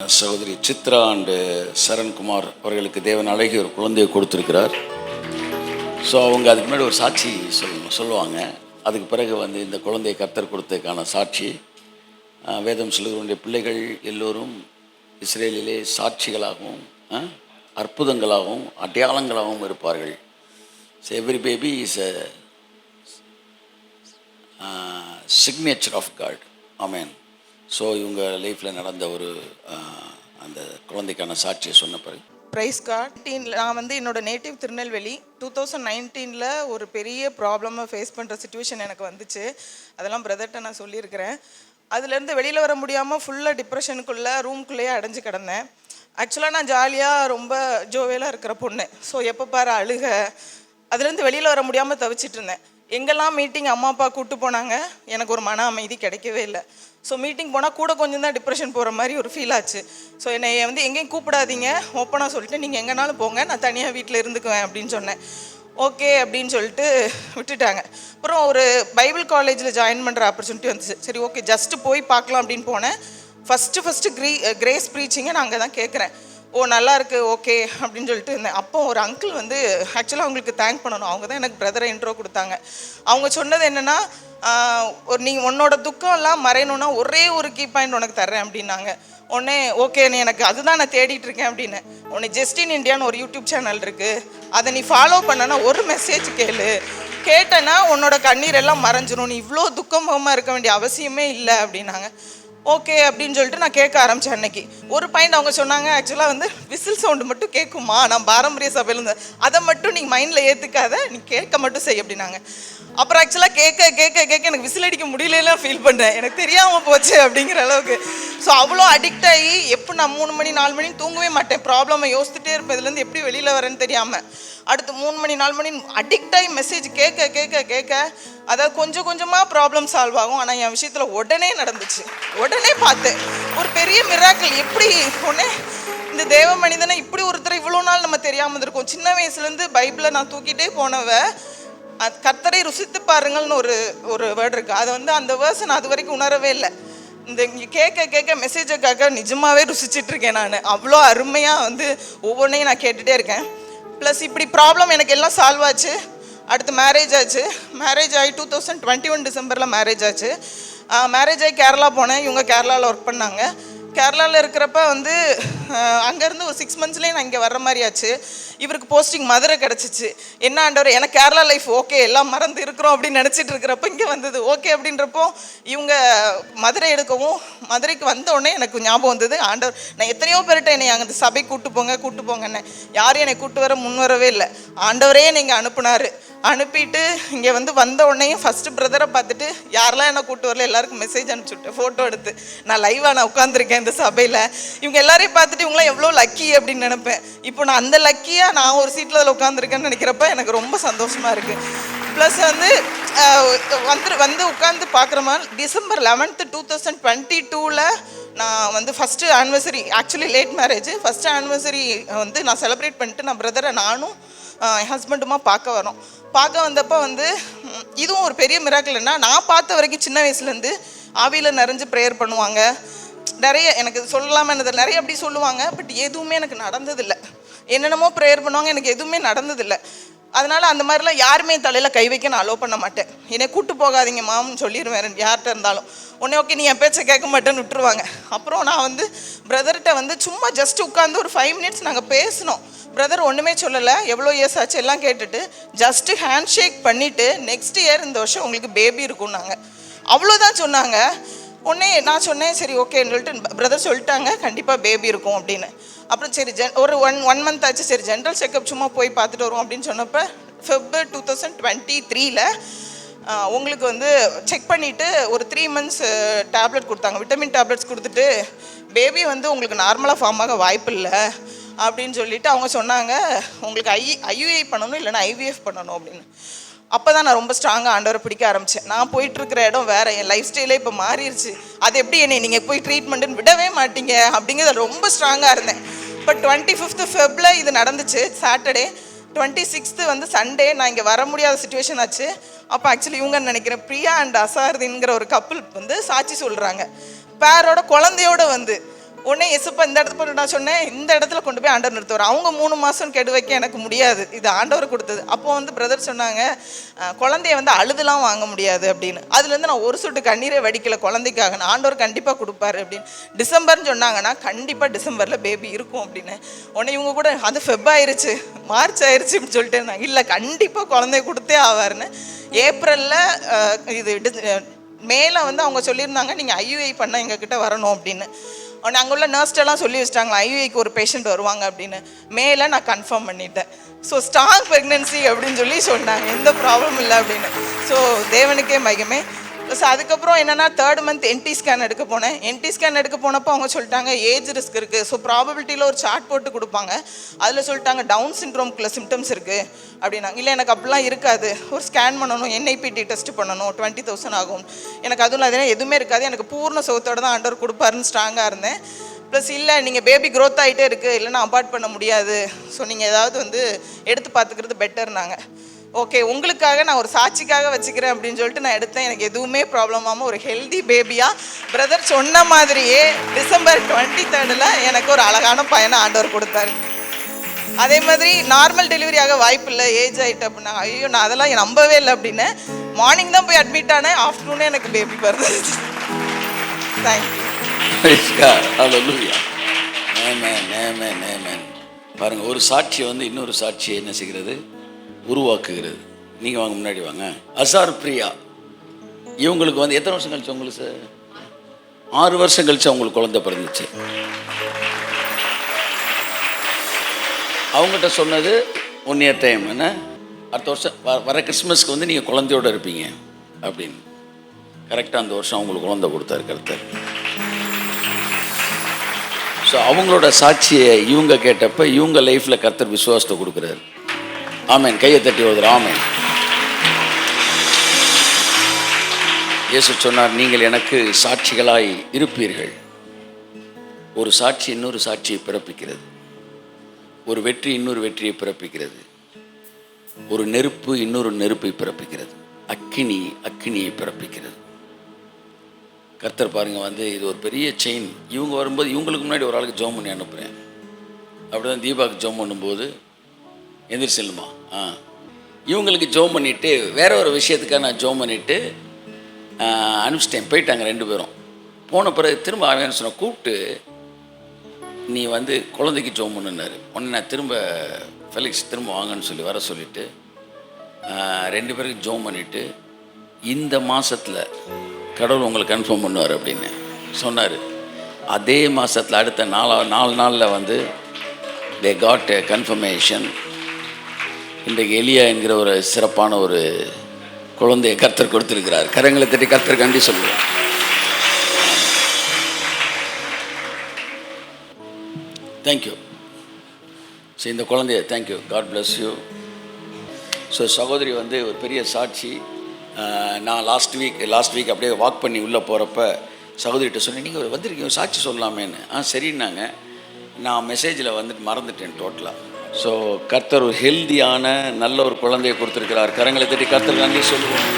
சகோதரி சித்ரா அண்டு சரண்குமார் அவர்களுக்கு தேவன் அழகிய ஒரு குழந்தையை கொடுத்துருக்கிறார். ஸோ அவங்க அதுக்கு முன்னாடி ஒரு சாட்சி சொல்லணும் சொல்லுவாங்க. அதுக்கு பிறகு வந்து இந்த குழந்தையை கர்த்தர் கொடுத்ததுக்கான சாட்சி. வேதம் சொல்லுகிறவருடைய பிள்ளைகள் எல்லோரும் இஸ்ரேலிலே சாட்சிகளாகவும் அற்புதங்களாகவும் அடையாளங்களாகவும் இருப்பார்கள். So every baby is a signature of God amen so இவங்க லைஃப்பில் நடந்த ஒரு அந்த குழந்தைக்கான சாட்சியை சொன்ன பிறகு. ப்ரைஸ் கார்டீனில் நான் வந்து என்னோட நேட்டிவ் திருநெல்வேலி. டூ தௌசண்ட் நைன்டீனில் ஒரு பெரிய ப்ராப்ளமை ஃபேஸ் பண்ணுற சுச்சுவேஷன் எனக்கு வந்துச்சு. அதெல்லாம் பிரதர்கிட்ட நான் சொல்லியிருக்கிறேன். அதுலேருந்து வெளியில் வர முடியாமல் ஃபுல்லாக டிப்ரெஷனுக்குள்ளே ரூம்குள்ளேயே அடைஞ்சு கிடந்தேன். ஆக்சுவலாக நான் ஜாலியாக ரொம்ப ஜோவியலாக இருக்கிற பொண்ணு. ஸோ எப்போ பாரு அழுக. அதுலேருந்து வெளியில் வர முடியாமல் தவிச்சிட்டு இருந்தேன். எங்கெல்லாம் மீட்டிங் அம்மா அப்பா கூப்பிட்டு போனாங்க எனக்கு ஒரு மன அமைதி கிடைக்கவே இல்லை. ஸோ மீட்டிங் போனால் கூட கொஞ்சம் தான் டிப்ரெஷன் போகிற மாதிரி ஒரு ஃபீல் ஆச்சு. ஸோ என்னை வந்து எங்கேயும் கூப்பிடாதீங்க ஓப்பனாக சொல்லிட்டு நீங்கள் எங்கேனாலும் போங்க நான் தனியாக வீட்டில் இருந்துக்குவேன் அப்படின்னு சொன்னேன். ஓகே அப்படின்னு சொல்லிட்டு விட்டுட்டாங்க. அப்புறம் ஒரு பைபிள் காலேஜில் ஜாயின் பண்ணுற ஆப்பர்ச்சுனிட்டி வந்துச்சு. சரி ஓகே ஜஸ்ட்டு போய் பார்க்கலாம் அப்படின்னு போனேன். ஃபஸ்ட்டு ஃபஸ்ட்டு க்ரீ கிரேஸ் ப்ரீச்சிங்கை நான் அங்கே தான் கேட்குறேன் ஓ நல்லா இருக்குது ஓகே அப்படின்னு சொல்லிட்டு இருந்தேன். அப்போ ஒரு அங்கிள் வந்து ஆக்சுவலாக அவங்களுக்கு தேங்க் பண்ணணும். அவங்க தான் எனக்கு பிரதரை இன்ட்ரோ கொடுத்தாங்க. அவங்க சொன்னது என்னென்னா ஒரு நீ உன்னோட துக்கம்லாம் மறையணும்னா ஒரே ஒரு கீ பாயிண்ட் உனக்கு தர்றேன் அப்படின்னாங்க. உடனே ஓகே நீ எனக்கு அதுதான் நான் தேடிட்டு இருக்கேன் அப்படின்னு. உன்னை ஜஸ்டின் இண்டியான்னு ஒரு யூடியூப் சேனல் இருக்குது அதை நீ ஃபாலோ பண்ணனா ஒரு மெசேஜ் கேளு. கேட்டேன்னா உன்னோட கண்ணீர் எல்லாம் மறைஞ்சிரும். நீ இவ்வளோ துக்கமுகமாக இருக்க வேண்டிய அவசியமே இல்லை அப்படின்னாங்க. ஓகே அப்படின்னு சொல்லிட்டு நான் கேட்க ஆரம்பித்தேன் அன்னைக்கு. ஒரு பாயிண்ட் அவங்க சொன்னாங்க ஆக்சுவலாக வந்து விசில் சவுண்டு மட்டும் கேட்குமா நான் பாரம்பரிய சபையில் இருந்து அதை மட்டும் நீ மைண்டில் ஏற்றுக்காத நீ கேட்க மட்டும் செய் அப்படின்னாங்க. அப்புறம் ஆக்சுவலாக கேட்க கேட்க கேட்க எனக்கு விசில் அடிக்க முடியலாம் ஃபீல் பண்ணேன் எனக்கு தெரியாமல் போச்சு அப்படிங்கிற அளவுக்கு. ஸோ அவ்வளோ அடிக்ட் ஆகி எப்போ நான் மூணு மணி நாலு மணி தூங்கவே மாட்டேன். ப்ராப்ளமை யோசிச்சுட்டே இருப்பேன் இதுலேருந்து எப்படி வெளியில் வரேன்னு தெரியாமல் அடுத்து மூணு மணி நாலு மணி அடிக்ட் ஆகி மெசேஜ் கேட்க கேட்க கேட்க அதாவது கொஞ்சம் கொஞ்சமாக ப்ராப்ளம் சால்வ் ஆகும். ஆனால் என் விஷயத்தில் உடனே நடந்துச்சு. உடனே பார்த்தேன். ஒரு பெரிய மிராக்கள் எப்படி உடனே இந்த தேவ மனிதனை இப்படி ஒருத்தர் இவ்வளோ நாள் நம்ம தெரியாமல் இருக்கோம் சின்ன வயசுலேருந்து பைபிளை நான் தூக்கிட்டே போனவ அது கத்தரை ருசித்து பாருங்கள்னு ஒரு ஒரு வேர்டு இருக்குது அதை வந்து அந்த வேர்ஸ் நான் அது வரைக்கும் உணரவே இல்லை. இந்த இங்கே கேட்க கேட்க மெசேஜுக்காக நிஜமாகவே ருசிச்சிட்ருக்கேன் நான். அவ்வளோ அருமையாக வந்து ஒவ்வொன்றையும் நான் கேட்டுகிட்டே இருக்கேன். ப்ளஸ் இப்படி ப்ராப்ளம் எனக்கு எல்லாம் சால்வ் ஆச்சு. அடுத்து மேரேஜ் ஆச்சு. மேரேஜ் ஆகி டூ தௌசண்ட் டுவெண்ட்டி ஒன் டிசம்பரில் மேரேஜ் ஆச்சு மேரேஜ் ஆகி கேரளா போனேன். இவங்க கேரளாவில் ஒர்க் பண்ணாங்க. கேரளாவில் இருக்கிறப்ப வந்து அங்கேருந்து ஒரு சிக்ஸ் மந்த்ஸ்லேயே நான் இங்கே வர்ற மாதிரி ஆச்சு. இவருக்கு போஸ்டிங் மதுரை கிடச்சிச்சு. என்ன ஆண்டவர் எனக்கு கேரளா லைஃப் ஓகே எல்லாம் மறந்து இருக்கிறோம் அப்படின்னு நினச்சிட்டு இருக்கிறப்ப இங்கே வந்தது. ஓகே அப்படின்றப்போ இவங்க மதுரை எடுக்கவும் மதுரைக்கு வந்த உடனே எனக்கு ஞாபகம் வந்தது ஆண்டவர் நான் எத்தனையோ பேர்கிட்ட என்னை அங்கே சபை கூட்டு போங்க கூட்டு போங்கன்னு. யாரும் என்னை கூட்டு வர முன் வரவே இல்லை. ஆண்டவரே நீங்கள் அனுப்புனார். அனுப்பிட்டு இங்கே வந்து வந்த உடனே ஃபஸ்ட்டு பிரதரை பார்த்துட்டு யாரெல்லாம் என்ன கூட்டு வரல? எல்லாருக்கும் மெசேஜ் அனுப்பிச்சுட்டேன் ஃபோட்டோ எடுத்து. நான் லைவாக நான் உட்காந்துருக்கேன் இந்த சபையில். இவங்க எல்லாரையும் பார்த்துட்டு இவங்களாம் எவ்வளோ லக்கி அப்படின்னு நினைப்பேன். இப்போ நான் அந்த லக்கியாக நான் ஒரு சீட்டில் அதில் உட்காந்துருக்கேன்னு நினைக்கிறப்ப எனக்கு ரொம்ப சந்தோஷமாக இருக்குது ப்ளஸ் வந்து வந்து வந்து உட்காந்து பார்க்குற மாதிரி December eleventh two thousand twenty டூவில் நான் வந்து first anniversary actually late marriage first anniversary வந்து நான் செலிப்ரேட் பண்ணிட்டு நான் பிரதரை நானும் என் ஹஸ்பண்டுமா பார்க்க வரோம். பார்க்க வந்தப்போ வந்து இதுவும் ஒரு பெரிய மிராக்கிள் நான் பார்த்த வரைக்கும் சின்ன வயசுலேருந்து ஆவியில் நிறைஞ்சு ப்ரேயர் பண்ணுவாங்க. நிறைய எனக்கு சொல்லலாமல் நிறைய அப்படி சொல்லுவாங்க பட் எதுவுமே எனக்கு நடந்ததில்லை. என்னென்னமோ ப்ரேயர் பண்ணுவாங்க எனக்கு எதுவுமே நடந்ததில்லை. அதனால அந்த மாதிரிலாம் யாருமே தலையில் கை வைக்க நான் அலோவ் பண்ண மாட்டேன். என்னை கூட்டு போகாதீங்க மாம்னு சொல்லிடுவேன் யார்கிட்ட இருந்தாலும். உடனே ஓகே நீ என் பேச்சை கேட்க மாட்டேன்னு விட்டுருவாங்க. அப்புறம் நான் வந்து பிரதர்கிட்ட வந்து சும்மா ஜஸ்ட் உட்காந்து ஒரு ஃபைவ் மினிட்ஸ் நாங்கள் பேசினோம். பிரதர் ஒன்றுமே சொல்லலை எவ்வளோ இயர்ஸ் ஆச்சு எல்லாம் கேட்டுட்டு ஜஸ்ட்டு ஹேண்ட் ஷேக் பண்ணிவிட்டு நெக்ஸ்ட் இயர் இந்த வருஷம் உங்களுக்கு பேபி இருக்கும்னாங்க. அவ்வளோதான் சொன்னாங்க. உடனே நான் சொன்னேன் சரி ஓகேன்னு சொல்லிட்டு பிரதர் சொல்லிட்டாங்க கண்டிப்பாக பேபி இருக்கும் அப்படின்னு. அப்புறம் சரி ஜென் ஒரு ஒன் ஒன் மந்த் ஆச்சு சரி ஜென்ரல் செக்கப் சும்மா போய் பார்த்துட்டு வருவோம் அப்படின்னு சொன்னப்போ ஃபெப்ரவரி டூ தௌசண்ட் டுவெண்ட்டி த்ரீல உங்களுக்கு வந்து செக் பண்ணிவிட்டு ஒரு த்ரீ மந்த்ஸ் டேப்லெட் கொடுத்தாங்க. விட்டமின் டேப்லெட்ஸ் கொடுத்துட்டு பேபி வந்து உங்களுக்கு நார்மலாக ஃபார்ம் ஆக வாய்ப்பு இல்லை அப்படின்னு சொல்லிட்டு அவங்க சொன்னாங்க உங்களுக்கு ஐ ஐயுஐ பண்ணணும் இல்லைன்னா ஐவிஎஃப் பண்ணணும் அப்படின்னு. அப்போ தான் நான் ரொம்ப ஸ்ட்ராங்காக ஆண்டவரை பிடிக்க ஆரம்பித்தேன் நான் போயிட்டுருக்கிற இடம் வேறு. என் லைஃப் ஸ்டைலே இப்போ மாறிடுச்சு அது எப்படி என்னை நீங்கள் போய் ட்ரீட்மெண்ட்டுன்னு விடவே மாட்டீங்க அப்படிங்கிறத ரொம்ப ஸ்ட்ராங்காக இருந்தேன். இப்போ டுவெண்ட்டி ஃபிஃப்த்து ஃபெப்பில் இது நடந்துச்சு. சாட்டர்டே டுவெண்ட்டி சிக்ஸ்த்து வந்து சண்டே நான் இங்கே வர முடியாத சுச்சுவேஷன் ஆச்சு. அப்போ ஆக்சுவலி இவங்க நினைக்கிறேன்? பிரியா அண்ட் அசார்தின்ங்கிற ஒரு கப்புள் வந்து சாட்சி சொல்கிறாங்க பேரோட குழந்தையோட வந்து உடனே எசப்பா இந்த இடத்துல நான் சொன்னேன் இந்த இடத்துல கொண்டு போய் ஆண்டவர் நிறுத்துவார். அவங்க மூணு மாதம் கெடு வைக்க எனக்கு முடியாது. இது ஆண்டவர் கொடுத்தது. அப்போ வந்து பிரதர் சொன்னாங்க குழந்தைய வந்து அழுதுலாம் வாங்க முடியாது அப்படின்னு. அதுலேருந்து நான் ஒரு சொட்டு கண்ணீரை வடிக்கல குழந்தைக்காக ஆண்டவர் கண்டிப்பாக கொடுப்பாரு அப்படின்னு. டிசம்பர்னு சொன்னாங்கன்னா கண்டிப்பாக டிசம்பரில் பேபி இருக்கும் அப்படின்னு. உடனே இவங்க கூட அது ஃபெப் ஆயிருச்சு மார்ச் ஆயிருச்சு அப்படின்னு சொல்லிட்டு இருந்தாங்க. இல்லை கண்டிப்பாக குழந்தைய கொடுத்தே ஆவார்னு ஏப்ரலில் இது டி- வந்து அவங்க சொல்லியிருந்தாங்க நீங்கள் ஐயுஐ பண்ண எங்ககிட்ட வரணும் அப்படின்னு. உடனே அங்கே உள்ள நர்ஸ்டெல்லாம் சொல்லி வச்சிட்டாங்களா ஐயுஐக்கு ஒரு பேஷண்ட் வருவாங்க அப்படின்னு. மேலே நான் கன்ஃபார்ம் பண்ணிட்டேன். ஸோ ஸ்ட்ராங் ப்ரெக்னென்சி அப்படின்னு சொல்லி சொன்னாங்க. எந்த ப்ராப்ளம் இல்லை அப்படின்னு. ஸோ தேவனுக்கே மையமே ப்ளஸ் அதுக்கப்புறம் என்னென்னா தேர்ட் மந்த் என்டி ஸ்கேன் எடுக்க போனேன். என்டி ஸ்கேன் எடுக்க போனப்போ அவங்க சொல்லிட்டாங்க ஏஜ் ரிஸ்க் இருக்குது ஸோ ப்ராபபிலிட்டியில் ஒரு சார்ட் போட்டு கொடுப்பாங்க. அதில் சொல்லிட்டாங்க டவுன் சிண்ட்ரோம்குள்ள சிம்டம்ஸ் இருக்குது அப்படின்னாங்க. இல்லை எனக்கு அப்படிலாம் இருக்காது. ஒரு ஸ்கேன் பண்ணணும் என்ஐபிடி டெஸ்ட் பண்ணணும். டுவெண்ட்டி தௌசண்ட் ஆகும். எனக்கு அதுவும் அதெல்லாம் எதுவுமே இருக்காது. எனக்கு பூர்ண சுகத்தோடு தான் ஆண்டவர் கொடுப்பாருன்னு ஸ்ட்ராங்காக இருந்தேன். ப்ளஸ் இல்லை நீங்கள் பேபி க்ரோத் ஆகிட்டே இருக்குது இல்லைன்னா அபார்ட் பண்ண முடியாது. ஸோ நீங்கள் ஏதாவது வந்து எடுத்து பார்த்துக்கிறது பெட்டர்னாங்க ஓகே உங்களுக்காக நான் ஒரு சாட்சிக்காக வச்சுக்கிறேன் அப்படின்னு சொல்லிட்டு நான் எடுத்தேன். எனக்கு எதுவுமே ப்ராப்ளமாமல் ஒரு ஹெல்தி பேபியாக பிரதர் சொன்ன மாதிரியே டிசம்பர் டுவெண்ட்டி தேர்டில் எனக்கு ஒரு அழகான பையனை ஆண்டவர் கொடுத்தாரு. அதே மாதிரி நார்மல் டெலிவரியாக வாய்ப்பு இல்லை ஏஜ் ஆகிட்டு அப்படின்னா ஐயோ நான் அதெல்லாம் நம்பவே இல்லை அப்படின்னு மார்னிங் தான் போய் அட்மிட் ஆனேன். ஆஃப்டர்நூனே எனக்கு பேபி பிறந்துச்சு தேங்க்யூ பாருங்க ஒரு சாட்சியை வந்து இன்னொரு சாட்சியை என்ன செய்கிறது? உருவாக்குகிறது. நீங்கள் வாங்க முன்னாடி வாங்க. அசார் பிரியா. இவங்களுக்கு வந்து எத்தனை வருஷம் கழிச்சு உங்களுக்கு சார்? ஆறு வருஷம் கழிச்சு அவங்களுக்கு குழந்தை பிறந்துச்சு. அவங்ககிட்ட சொன்னது ஒன் இயர் டைம் என்ன? அடுத்த வருஷம் வர கிறிஸ்மஸ்க்கு வந்து நீங்கள் குழந்தையோட இருப்பீங்க. அப்படின்னு. கரெக்டாக அந்த வருஷம் அவங்களுக்கு குழந்தை கொடுத்தாரு கருத்தர். ஸோ அவங்களோட சாட்சியை இவங்க கேட்டப்ப இவங்க லைஃப்பில் கர்த்தர் விசுவாசத்தை கொடுக்குறாரு. ஆமேன். கையை தட்டி வருது ஆமேன். இயேசு சொன்னார் நீங்கள் எனக்கு சாட்சிகளாய் இருப்பீர்கள். ஒரு சாட்சி இன்னொரு சாட்சியை பிறப்பிக்கிறது. ஒரு வெற்றி இன்னொரு வெற்றியை பிறப்பிக்கிறது. ஒரு நெருப்பு இன்னொரு நெருப்பை பிறப்பிக்கிறது. அக்கினி அக்கினியை பிறப்பிக்கிறது. கர்த்தர் பாருங்கள் வந்து இது ஒரு பெரிய செயின் இவங்க வரும்போது இவங்களுக்கு முன்னாடி ஒரு ஆளுக்கு ஜோம் பண்ணி அனுப்புகிறேன் அப்படி தான் தீபாவுக்கு ஜோம் பண்ணும்போது எந்திரிச்சு செல்லுமா ஆ. இவங்களுக்கு ஜோம் பண்ணிவிட்டு வேற ஒரு விஷயத்துக்காக நான் ஜோம் பண்ணிவிட்டு அனுப்பிச்சிட்டேன். போயிட்டாங்க ரெண்டு பேரும். போன பிறகு திரும்ப அவன் சொன்ன கூப்பிட்டு நீ வந்து குழந்தைக்கு ஜோம் பண்ணுனாரு உடனே நான் திரும்ப ஃபெலிக்ஸ் திரும்ப வாங்கன்னு சொல்லி வர சொல்லிவிட்டு ரெண்டு பேருக்கு ஜோம் பண்ணிவிட்டு இந்த மாதத்தில் கடவுள் உங்களுக்கு கன்ஃபார்ம் பண்ணுவார் அப்படின்னு சொன்னார். அதே மாதத்தில் அடுத்த நாலா நாலு நாளில் வந்து தே காட் எ கன்ஃபர்மேஷன் இன்றைக்கு எலியா என்கிற ஒரு சிறப்பான ஒரு குழந்தையை கர்த்தர் கொடுத்துருக்கிறார். கரங்களை தட்டி கர்த்தர் கண்டி சொல்லுவார் தேங்க்யூ ஸோ இந்த குழந்தைய thank you God bless you so சகோதரி வந்து ஒரு பெரிய சாட்சி. நான் லாஸ்ட் வீக் லாஸ்ட் வீக் அப்படியே வாக் பண்ணி உள்ளே போகிறப்ப சகோதரிகிட்ட சொன்னேன் நீங்கள் வந்திருக்கீங்க சாட்சி சொல்லலாமேன்னு. ஆ சரின்னாங்க. நான் மெசேஜில் வந்துட்டு மறந்துட்டேன் டோட்டலாக ஸோ கர்த்தர் ஒரு ஹெல்தியான நல்ல ஒரு குழந்தையை கொடுத்துருக்கிறார். கரங்களை தட்டி கர்த்தர் நன்றி சொல்லுவோம்.